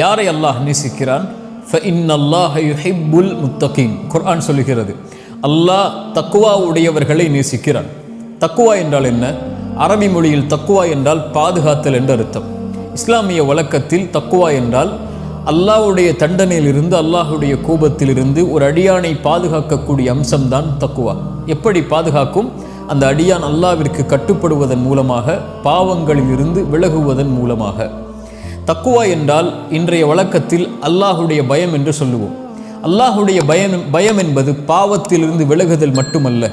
யாரை அல்லாஹ் நேசிக்கிறான்? ஃபஇன்னல்லாஹ முத்தகீன். குர்ஆன் சொல்லுகிறது அல்லாஹ் தக்குவா உடையவர்களை நேசிக்கிறான். தக்குவா என்றால் என்ன? அரபி மொழியில் தக்குவா என்றால் பாதுகாத்தல் என்று அர்த்தம். இஸ்லாமிய வழக்கத்தில் தக்குவா என்றால் அல்லாஹ்வுடைய தண்டனையிலிருந்து அல்லாஹ்வுடைய கோபத்திலிருந்து ஒரு அடியானை பாதுகாக்கக்கூடிய அம்சம்தான் தக்குவா. எப்படி பாதுகாக்கும்? அந்த அடியான் அல்லாவிற்கு கட்டுப்படுவதன் மூலமாக பாவங்களிலிருந்து விலகுவதன் மூலமாக. தக்குவா என்றால் இன்றைய வழக்கத்தில் அல்லாஹுடைய பயம் என்று சொல்லுவோம். அல்லாஹுடைய பயம் பயம் என்பது பாவத்திலிருந்து விலகுதல் மட்டுமல்ல.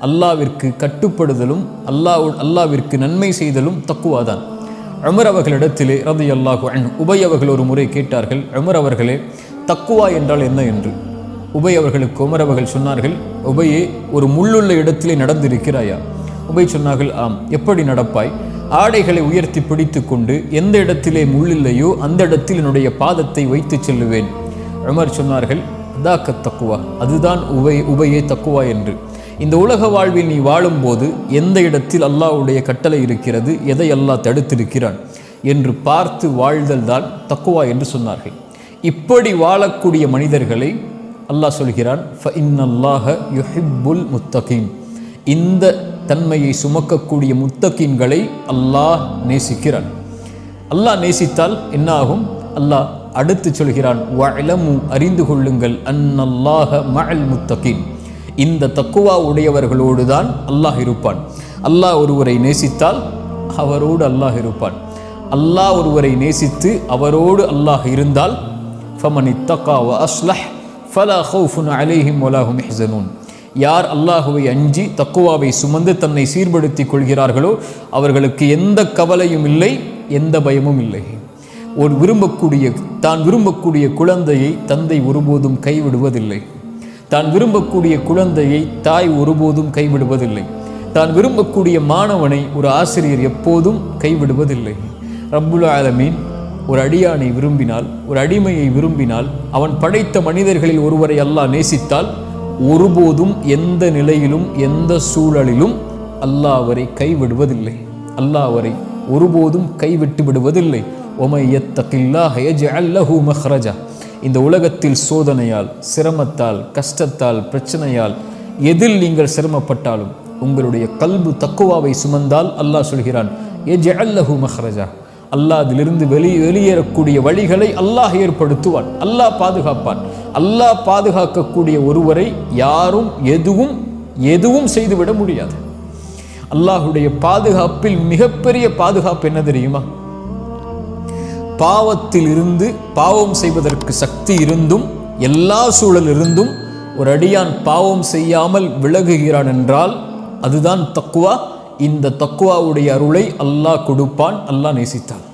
அல்லாவிற்கு கட்டுப்படுதலும் அல்லாஹ் அல்லாவிற்கு நன்மை செய்தலும் தக்குவாதான் அமர் அவர்களிடத்திலே ரதி அல்லாஹு அன் உபை அவர்கள் ஒரு முறை கேட்டார்கள் அமர் அவர்களே தக்குவா என்றால் என்ன என்று? உபை அவர்களுக்கு உமர் அவர்கள் சொன்னார்கள் உபையே ஒரு முள்ளுள்ள இடத்திலே நடந்திருக்கிறாயா? உபை சொன்னார்கள் ஆம் எப்படி நடப்பாய்? ஆடைகளை உயர்த்தி பிடித்து கொண்டு எந்த இடத்திலே முள்ளில்லையோ அந்த இடத்தில் என்னுடைய பாதத்தை வைத்து செல்லுவேன். உமர் சொன்னார்கள் அதாக்க தக்குவா? அதுதான் உபை உபையே தக்குவா என்று. இந்த உலக வாழ்வில் நீ வாழும்போது எந்த இடத்தில் அல்லாஹ்வுடைய கட்டளை இருக்கிறது எதை அல்லாஹ் தடுத்திருக்கிறான்? என்று பார்த்து வாழ்தல் தான் தக்குவா என்று சொன்னார்கள். இப்படி வாழக்கூடிய மனிதர்களை அல்லாஹ் சொல்கிறான் ஃப இன்னல்லாஹ யுஹிப்புல் முத்தகீம் இந்த தன்மையை சுமக்கக்கூடிய முத்தகீன்களை அல்லாஹ் நேசிக்கிறான். அல்லாஹ் நேசித்தால் என்ன ஆகும் அல்லாஹ் அடுத்து சொல்கிறான் வஅலமு அறிந்து கொள்ளுங்கள் அன்னல்லாஹ மஅல் முத்தகீன். இந்த தக்குவா உடையவர்களோடு தான் அல்லாஹ் இருப்பான். அல்லாஹ் ஒருவரை நேசித்தால் அவரோடு அல்லாஹ் இருப்பான். அல்லாஹ் ஒருவரை நேசித்து அவரோடு அல்லாஹ் இருந்தால் ஃபமனி தக்காவ அஸ்லஹ் ஃபலா ஹவுஃபுன் அலேஹிம் ஒலாஹும் இஹ்சனூன் யார் அல்லாஹுவை அஞ்சி தக்குவாவை சுமந்து தன்னை சீர்படுத்தி கொள்கிறார்களோ அவர்களுக்கு எந்த கவலையும் இல்லை எந்த பயமும் இல்லை. ஒரு விரும்பக்கூடிய தான் விரும்பக்கூடிய குழந்தையை தந்தை ஒருபோதும் கைவிடுவதில்லை. தான் விரும்பக்கூடிய குழந்தையை தாய் ஒருபோதும் கைவிடுவதில்லை. தான் விரும்பக்கூடிய மாணவனை ஒரு ஆசிரியர் எப்போதும் கைவிடுவதில்லை. ரப்புல் ஆலமீன் ஒரு அடியானை விரும்பினால் ஒரு அடிமையை விரும்பினால் அவன் படைத்த மனிதர்களில் ஒருவரை அல்லாஹ் நேசித்தால் ஒருபோதும் எந்த நிலையிலும் எந்த சூழலிலும் அல்லாஹ் அவரை கைவிடுவதில்லை. அல்லாஹ் அவரை ஒருபோதும் கைவிட்டு விடுவதில்லை. மஹ்ரஜா. இந்த உலகத்தில் சோதனையால் சிரமத்தால் கஷ்டத்தால் பிரச்சனையால் எதில் நீங்கள் சிரமப்பட்டாலும் உங்களுடைய கல்பு தக்குவாவை சுமந்தால் அல்லாஹ் சொல்கிறான் எஜ் அல்லஹு மஹ்ரஜா. அல்லாஹ் அதிலிருந்து வெளி வெளியேறக்கூடிய வழிகளை அல்லாஹ் ஏற்படுத்துவான். அல்லாஹ் பாதுகாப்பான். அல்லாஹ் பாதுகாக்கக்கூடிய ஒருவரை யாரும் எதுவும் எதுவும் செய்துவிட முடியாது. அல்லாஹுடைய பாதுகாப்பில் மிகப்பெரிய பாதுகாப்பு என்ன தெரியுமா? பாவத்தில் இருந்து பாவம் செய்வதற்கு சக்தி இருந்தும் எல்லா சூழல் இருந்தும் ஒரு அடியான் பாவம் செய்யாமல் விலகுகிறான் என்றால் அதுதான் தக்குவா இந்த தக்குவாவுடைய அருளை அல்லாஹ் கொடுப்பான் அல்லாஹ் நேசித்தான்.